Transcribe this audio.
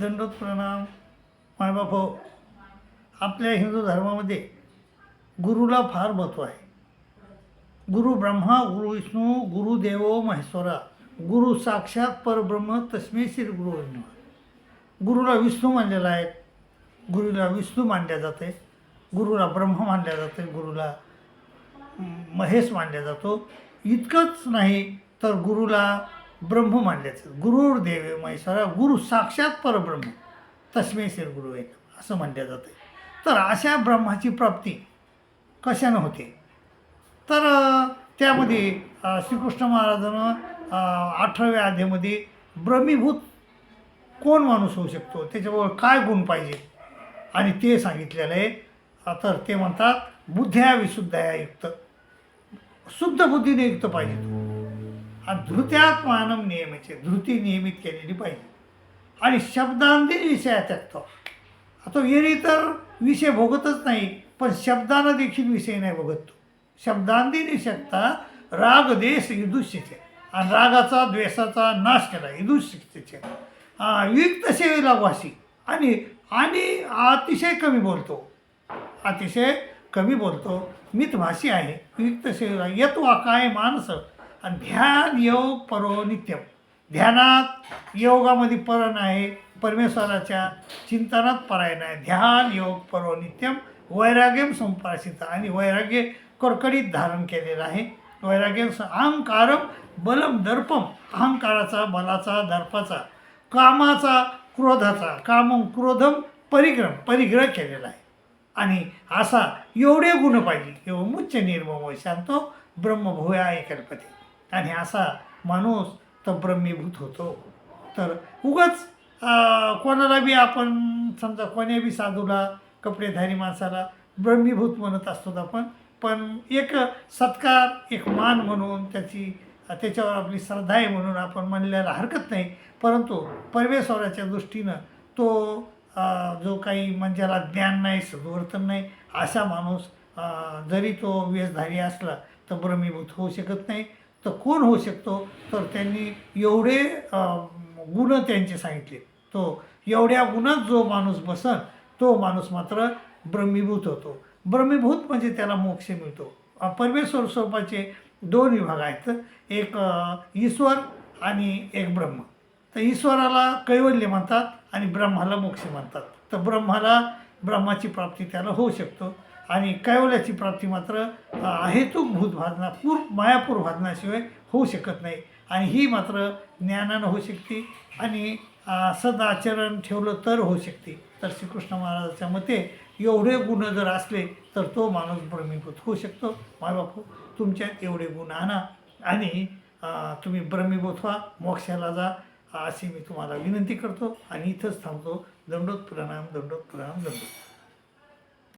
दंडोत प्रणाम. मायबाप हो. आपल्या हिंदू धर्मामध्ये गुरुला फार महत्त्व आहे. गुरु ब्रह्मा गुरु विष्णू गुरु देवो महेश्वरा. गुरु साक्षात परब्रह्म तस्मै श्री गुरु गुरुला विष्णू मानलेला आहे. गुरुला विष्णू मानल्या जाते. गुरुला ब्रह्म मानल्या जाते. गुरुला महेश मानला जातो. इतकंच नाही तर गुरुला ब्रह्म मानल्याचं गुरुर देव महेश्वरा गुरु साक्षात परब्रह्म. तस्मै श्री गुरु आहे असं मानलं जातं. तर अशा ब्रह्माची प्राप्ती कशानं होते? तर त्यामध्ये श्रीकृष्ण महाराजानं अठराव्या अध्यामध्ये ब्रह्मीभूत कोण माणूस होऊ शकतो? त्याच्याबरोबर काय गुण पाहिजे? आणि ते सांगितलेलं आहे. तर ते म्हणतात बुद्ध्या विशुद्ध युक्त शुद्ध बुद्धीने युक्त पाहिजे तो. आणि धृत्यात मानम नियमाचे धृती नियमित केलेली पाहिजे. आणि शब्दांती विषया त्यागतो आता येरी तर विषय भोगतच नाही पण शब्दानं देखील विषय नाही भोगत तो. शब्दांनी शकता राग देश युदुष्यचे आणि रागाचा द्वेषाचा नाश केला युदुष्यचे युक्त सेवेला वासी. आणि आणि अतिशय कमी बोलतो. अतिशय कमी बोलतो. मितभाषी आहे. युक्त सेवेला. येतो वाकाय माणसं आणि ध्यान योग परो नित्यम. ध्यानात योगामध्ये परण आहे परमेश्वराच्या चिंतनात परायण आहे. ध्यान योग परो नित्यम वैराग्यम संपासित आणि वैराग्य कडकडीत धारण केलेलं आहे. वैराग्यम अहंकारम बलम दर्पम अहंकाराचा बलाचा दर्पाचा कामाचा क्रोधाचा कामम क्रोधम परिग्रम परिग्रह केलेला आहे. आणि असा एवढे गुण पाहिजे. एवढं मुच्च निर्मम शांतो ब्रह्मभूया एकलपती. आणि असा माणूस तर ब्रह्मीभूत होतो. तर उगाच कोणाला बी आपण समजा कोण्या बी साधूला कपडेधारी माणसाला ब्रह्मीभूत म्हणत असतो आपण पण एक सत्कार एक मान म्हणून त्याची त्याच्यावर आपली श्रद्धा आहे म्हणून आपण म्हणल्याला हरकत नाही. परंतु परमेश्वराच्या दृष्टीनं तो जो काही मंजाला ज्ञान नाही सद्वर्तन नाही असा माणूस जरी तो वेशधारी असला तर ब्रह्मीभूत होऊ शकत नाही. तर कोण होऊ शकतो? तर त्यांनी एवढे गुण त्यांचे सांगितले. तो एवढ्या गुणात जो माणूस बसन तो माणूस मात्र ब्रह्मीभूत होतो. ब्रह्मीभूत म्हणजे त्याला मोक्ष मिळतो. परमेश्वर स्वरूपाचे दोन विभाग आहेत. एक ईश्वर आणि एक ब्रह्म. तर ईश्वराला कैवल्य म्हणतात आणि ब्रह्माला मोक्ष म्हणतात. तर ब्रह्माला ब्रह्माची प्राप्ती त्याला होऊ शकतो. आणि कैवल्याची प्राप्ती मात्र अहेतुक भूत भाजना पूर मायापूर भाजनाशिवाय होऊ शकत नाही. आणि ही मात्र ज्ञानानं होऊ शकते आणि सदाचरण ठेवलं तर होऊ शकते. तर श्रीकृष्ण महाराजाच्या मते एवढे गुण जर असले तर तो माणूस ब्रह्मीभूत होऊ शकतो. मायबापू तुमच्यात एवढे गुण आणा आणि तुम्ही ब्रह्मीभूत व्हा. मोक्षाला जा अशी मी तुम्हाला विनंती करतो. आणि इथंच थांबतो. दंडोत प्रणाम दंडोत प्रणाम दंडोत